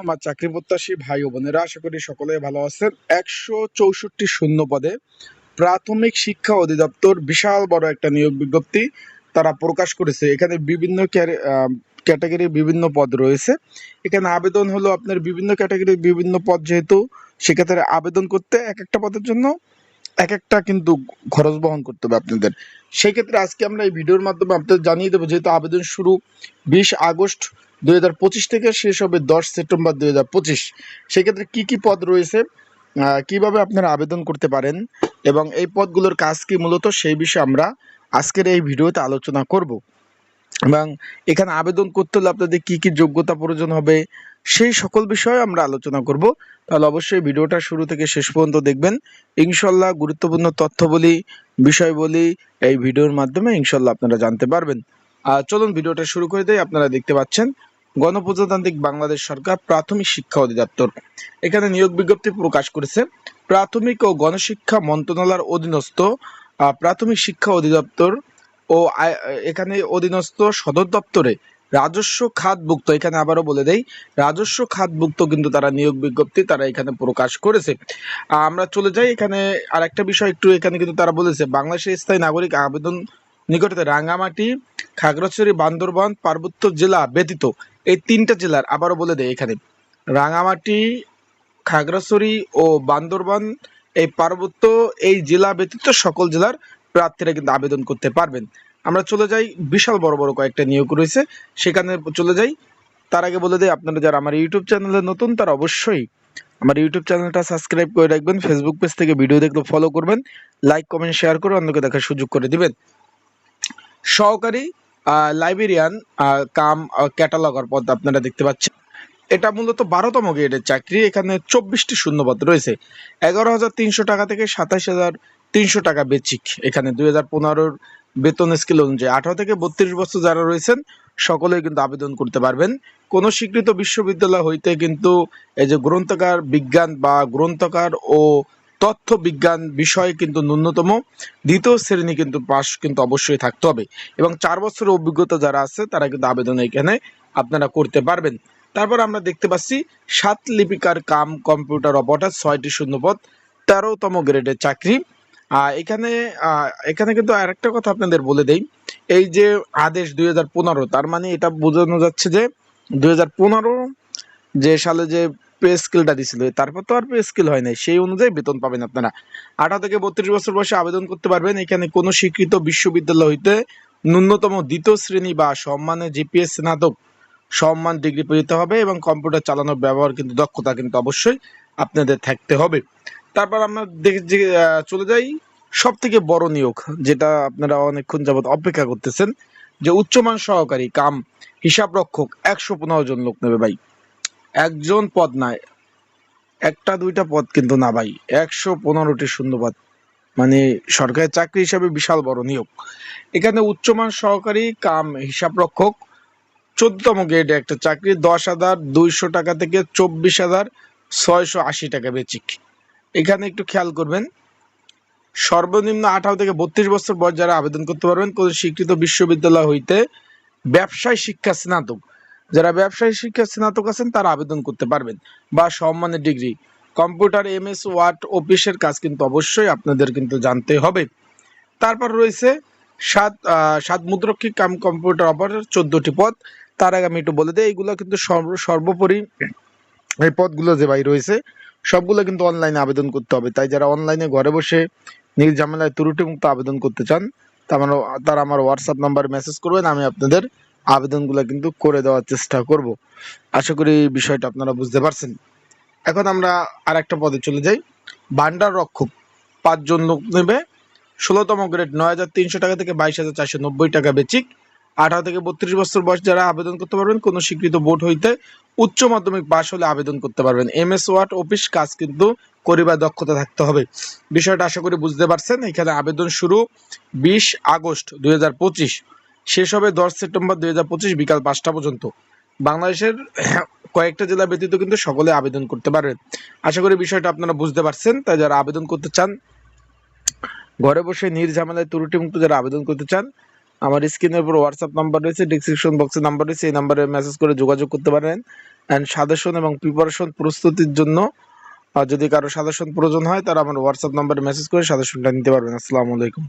আমার চাকরি প্রত্যাশী ভাই ও বোনেরা, আশা করি সকলে ভালো আছেন। একশো চৌষট্টি শূন্য পদে প্রাথমিক শিক্ষা অধিদপ্তর বিশাল বড় একটা নিয়োগ বিজ্ঞপ্তি তারা প্রকাশ করেছে। এখানে বিভিন্ন বিভিন্ন পদ রয়েছে। এখানে আবেদন হলো আপনার বিভিন্ন ক্যাটাগরির বিভিন্ন পদ যেহেতু, সেক্ষেত্রে আবেদন করতে এক একটা পদের জন্য এক একটা কিন্তু খরচ বহন করতে হবে আপনাদের। সেই ক্ষেত্রে আজকে আমরা এই ভিডিওর মাধ্যমে আপনাদের জানিয়ে দেবো যেহেতু আবেদন শুরু বিশ আগস্ট দুই হাজার পঁচিশ থেকে শেষ হবে দশ সেপ্টেম্বর দুই হাজার পঁচিশ। সেক্ষেত্রে কী কী পদ রয়েছে? কীভাবে আপনারা আবেদন করতে পারেন? এবং এই পদগুলোর কাজ কি মূলত? সেই বিষয়ে আমরা আজকের এই ভিডিওতে আলোচনা করব। এবং এখানে আবেদন করতে হলে আপনাদের কি কি যোগ্যতা প্রয়োজন হবে সেই সকল বিষয়ে আমরা আলোচনা করব। তাহলে অবশ্যই ভিডিওটা শুরু থেকে শেষ পর্যন্ত দেখবেন। ইনশাল্লাহ গুরুত্বপূর্ণ তথ্য বলি বিষয় বলি এই ভিডিওর মাধ্যমে ইনশাল্লাহ আপনারা জানতে পারবেন। আহ, চলুন ভিডিওটা শুরু করে দেই। আপনারা দেখতে পাচ্ছেন গণপ্রজাতান্ত্রিক বাংলাদেশ সরকার প্রাথমিক শিক্ষা অধিদপ্তর। এখানে নিয়োগ বিজ্ঞপ্তি প্রকাশ করেছে। প্রাথমিক ও গণশিক্ষা মন্ত্রণালয়ের অধীনস্থ প্রাথমিক শিক্ষা অধিদপ্তর ও এখানে অধীনস্থ সদর দপ্তরে রাজস্ব খাতভুক্ত, এখানে আবারও বলে দেই, রাজস্ব খাতভুক্ত কিন্তু তারা নিয়োগ বিজ্ঞপ্তি তারা এখানে প্রকাশ করেছে। আমরা চলে যাই এখানে আরেকটা বিষয়, একটু এখানে কিন্তু তারা বলেছে, বাংলাদেশের স্থায়ী নাগরিক আবেদন নিকটতে রাঙ্গামাটি খাগড়াছড়ি, বান্দরবান, পার্বত্য জেলা ব্যতীত এই তিনটা জেলার আবারও বলে দেয় এখানে। রাঙামাটি, খাগড়াছড়ি ও বান্দরবান এই পার্বত্য এই জেলা ব্যতীত সকল জেলার প্রার্থীরা কিন্তু আবেদন করতে পারবেন। আমরা চলে যাই বিশাল বড় বড় কয়েকটা নিয়োগ রয়েছে, সেখানে চলে যাই। তার আগে বলে দেই আপনারা যারা আমার ইউটিউব চ্যানেলে নতুন, তারা অবশ্যই আমার ইউটিউব চ্যানেলটা সাবস্ক্রাইব করে রাখবেন, ফেসবুক পেজ থেকে ভিডিও দেখলে ফলো করবেন লাইক কমেন্ট শেয়ার করে অন্যকে দেখার সুযোগ করে দিবেন। সহকারী লাইব্রেরিয়ান কাম ক্যাটালগার পদ আপনারা দেখতে পাচ্ছেন। এটা মূলত বারোতম গ্রেডের চাকরি, এখানে চব্বিশটি শূন্যপদ রয়েছে। এগারো হাজার তিনশো টাকা থেকে সাতাশ হাজার তিনশো টাকা বেচিক। এখানে দুই হাজার পনেরোর বেতন স্কেল অনুযায়ী আঠারো থেকে বত্রিশ বছর যারা রয়েছেন, সকলেই কিন্তু আবেদন করতে পারবেন। কোনো স্বীকৃত বিশ্ববিদ্যালয় হইতে কিন্তু এই যে গ্রন্থকার বিজ্ঞান বা গ্রন্থকার ও তথ্য বিজ্ঞান বিষয়ে কিন্তু ন্যূনতম। দ্বিতীয় শ্রেণি কিন্তু পাস কিন্তু অবশ্যই থাকতে হবে। এবং চার বছরের অভিজ্ঞতা যারা আছে, তারা কিন্তু আবেদন এখানে আপনারা করতে পারবেন। তারপর আমরা দেখতে পাচ্ছি, সাত লিপিকার কাম কম্পিউটার অপারেটর ছয়টি শূন্যপদ, তেরোতম গ্রেডের চাকরি। এখানে এখানে কিন্তু আরেকটা কথা আপনাদের বলে দেই। এই যে আদেশ দুই হাজার পনেরো, তার মানে এটা বোঝানো যাচ্ছে যে দুই হাজার পনেরো যে সালে যে পে স্কেলটা দিছিল। তারপর তো আর পে স্কেল হয় নাই। সেই অনুযায়ী বেতন পাবেন আপনারা। আঠারো থেকে বত্রিশ বছর বয়সে আবেদন করতে পারবেন। এখানে কোনো স্বীকৃত বিশ্ববিদ্যালয় হইতে ন্যূনতম দ্বিতীয় শ্রেণি বা সম্মানে জিপিএস স্নাতক সম্মান ডিগ্রি পেতে হবে এবং কম্পিউটার চালানোর ব্যবহার কিন্তু, দক্ষতা কিন্তু অবশ্যই আপনাদের থাকতে হবে। তারপর আমরা দেখে চলে যাই। সব থেকে বড় নিয়োগ, যেটা আপনারা অনেকক্ষণ যাবত অপেক্ষা করতেছেন, যে উচ্চমান সহকারী, কাম হিসাব রক্ষক একশো পনেরো জন লোক নেবে ভাই। একজন পদ নাই। একটা, দুইটা পদ কিন্তু না ভাই। একশো পনেরোটি শূন্যপদ। মানে সরকারি চাকরি হিসাবে বিশাল বড় নিয়োগ। এখানে উচ্চমান সহকারী, কাম হিসাব রক্ষক চোদ্দতম গ্রেডে একটা চাকরি, দশ হাজার দুইশো টাকা থেকে চব্বিশ হাজার ছয়শো আশি টাকা বেচিক। এখানে একটু খেয়াল করবেন, সর্বনিম্ন আঠারো থেকে বত্রিশ বছর বয়স যারা আবেদন করতে পারবেন, কোন স্বীকৃত বিশ্ববিদ্যালয় হইতে ব্যবসায় শিক্ষা স্নাতক। যারা ব্যবসায়ী, শিক্ষা স্নাতক আছেন, তারা আবেদন করতে পারবেন বা সম্মানের degree. Computer M S word অফিসের কাজ কিন্তু অবশ্যই আপনাদের কিন্তু জানতে হবে। তারপর রয়েছে সাত সাত মুদ্রক্ষী কাম কম্পিউটার অপারেটর, চোদ্দটি পদ। তার আগে আমি একটু বলে দিই এইগুলো কিন্তু সর্ব- সর্বোপরি এই পদগুলো যে ভাই রয়েছে, সবগুলো কিন্তু অনলাইনে আবেদন করতে হবে। তাই যারা অনলাইনে ঘরে বসে নির্ঝামেলায় ত্রুটিমুক্ত আবেদন করতে চান, তার তারা আমার হোয়াটসঅ্যাপ নাম্বারে মেসেজ করবেন, আমি আপনাদের আবেদনগুলো কিন্তু করে দেওয়ার চেষ্টা করব। আশা করি বিষয়টা আপনারা বুঝতে পারছেন। এখন আমরা আর একটা পদে চলে যাই। ভান্ডার রক্ষক পাঁচজন লোক নেবে। ষোলোতম গ্রেড নয় হাজার তিনশো টাকা থেকে বাইশ হাজার চারশো নব্বই টাকা বেচিক। আঠারো থেকে বত্রিশ বছর বয়স যারা আবেদন করতে পারবেন, কোনো স্বীকৃত বোর্ড হইতে উচ্চ মাধ্যমিক পাশ হলে আবেদন করতে পারবেন। এম এস ওয়ার্ড অফিস কাজ কিন্তু করিবার দক্ষতা থাকতে হবে। বিষয়টা আশা করি বুঝতে পারছেন। এখানে আবেদন শুরু বিশ আগস্ট দুই হাজার পঁচিশ। শেষ হবে দশ সেপ্টেম্বর দু হাজার পঁচিশ বিকাল পাঁচটা পর্যন্ত। বাংলাদেশের কয়েকটা জেলা ব্যতীত কিন্তু সকলে আবেদন করতে পারবেন আশা করি বিষয়টা আপনারা বুঝতে পারছেন। তাই যারা আবেদন করতে চান, ঘরে বসে নির্ঝামেলায় ত্রুটিমুক্ত যারা আবেদন করতে চান, আমার স্ক্রিনের উপর হোয়াটসঅ্যাপ নাম্বার রয়েছে ডিসক্রিপশন বক্সে নাম্বার রয়েছে, এই নাম্বারে মেসেজ করে যোগাযোগ করতে পারেন। অ্যান্ড সাজেশন এবং প্রিপারেশন প্রস্তুতির জন্য যদি কারও সাজেশন প্রয়োজন হয়, তারা আমার হোয়াটসঅ্যাপ নম্বরে মেসেজ করে সাজেশনটা নিতে পারবেন। আসসালামু আলাইকুম।